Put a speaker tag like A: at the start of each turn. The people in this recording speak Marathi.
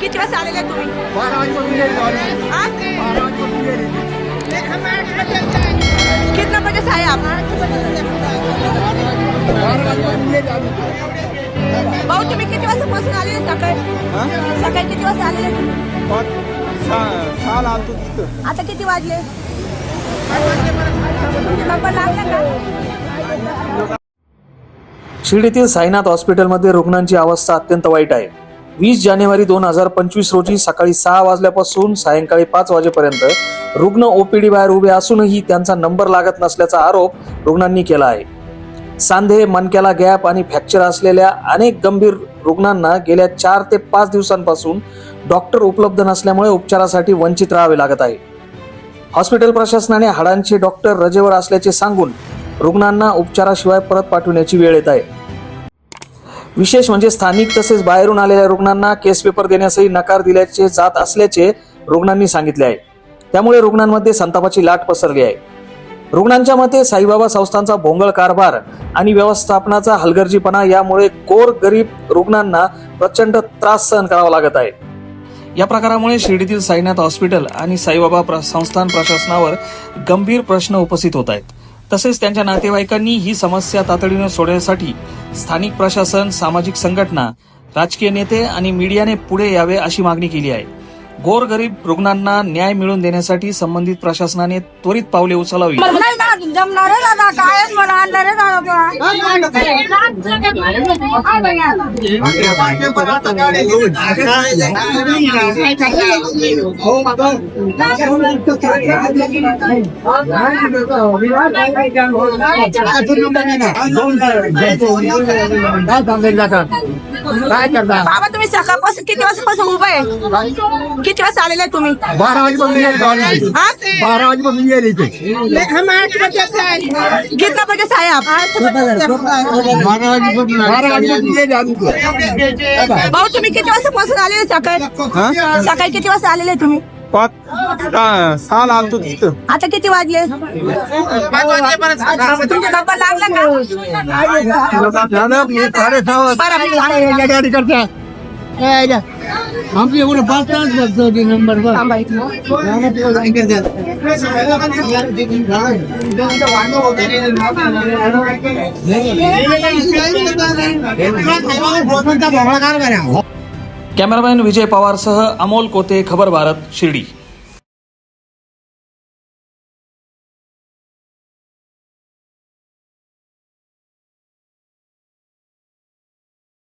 A: किती वाजता आलेले तुम्ही. कितना बजे से आए आप. भाऊ तुम्ही किती वाजतापासून आलेले सकाळी? सकाळी किती वाजता आलेले तुम्ही आता किती वाजले
B: शिर्डीतील साईनाथ हॉस्पिटलमध्ये रुग्णांची अवस्था अत्यंत वाईट आहे. वीस जानेवारी दोन हजार पंचवीस रोजी सकाळी सहा वाजल्यापासून सायंकाळी पाच वाजेपर्यंत रुग्ण ओपीडी बाहेर उभे असूनही त्यांचा नंबर लागत नसल्याचा आरोप रुग्णांनी केला आहे. सांधे मनक्याला गॅप आणि फ्रॅक्चर असलेल्या अनेक गंभीर रुग्णांना गेल्या चार ते पाच दिवसांपासून डॉक्टर उपलब्ध नसल्यामुळे उपचारासाठी वंचित राहावे लागत आहे. हॉस्पिटल प्रशासनाने हाडांचे डॉक्टर रजेवर असल्याचे सांगून रुग्णांना उपचाराशिवाय परत पाठवण्याची वेळ येत आहे. विशेष म्हणजे स्थानिक तसेच बाहेरून आलेल्या रुग्णांना केस पेपर देण्यासही नकार दिल्याचे जात असल्याचे रुग्णांनी सांगितले आहे. त्यामुळे रुग्णांमध्ये संतापाची लाट पसरली आहे. रुग्णांच्या मते साईबाबा संस्थांचा भोंगळ कारभार आणि व्यवस्थापनाचा हलगर्जीपणा यामुळे गोर गरीब रुग्णांना प्रचंड त्रास सहन करावा लागत आहे. या प्रकारामुळे शिर्डीतील साईनाथ हॉस्पिटल आणि साईबाबा प्र- संस्थान प्रशासनावर गंभीर प्रश्न उपस्थित होत आहेत. तसेच त्यांच्या नातेवाईकांनी ही समस्या तातडीने सोडवण्यासाठी स्थानिक प्रशासन सामाजिक संघटना राजकीय नेते आणि मीडियाने पुढे यावे अशी मागणी केली आहे. गोरगरीब रुग्णांना न्याय मिळवून देण्यासाठी संबंधित प्रशासनाने त्वरित पावले उचलावी
C: आणणारच
D: काय करता?
A: बाबा तुम्ही सकाळपासून किती वाजतापासून उभे आहे? किती वाजता आलेले तुम्ही?
D: बारा वाजेपासून गेली.
A: हा?
D: बारा वाजेपासून गेली इथे.
A: कितना बजे से आए आप
D: बारा वाजेपासून बारा वाजेपासून गेली आम्ही इथे.
A: भाऊ तुम्ही किती वाजतापासून आलेले सकाळी? सकाळी किती वाजता आलेले तुम्ही?
D: पाच सहा- सहाला आलतो तिथं
A: आता किती वाजले तुमचे नंबर लागला का
D: साडेसहा वाजता गाडी करता आमची एवढं पाच तास बघतो ते नंबर
A: थांबा इथं.
B: कॅमेरामॅन विजय पवारसह अमोल कोते खबर भारत शिर्डी.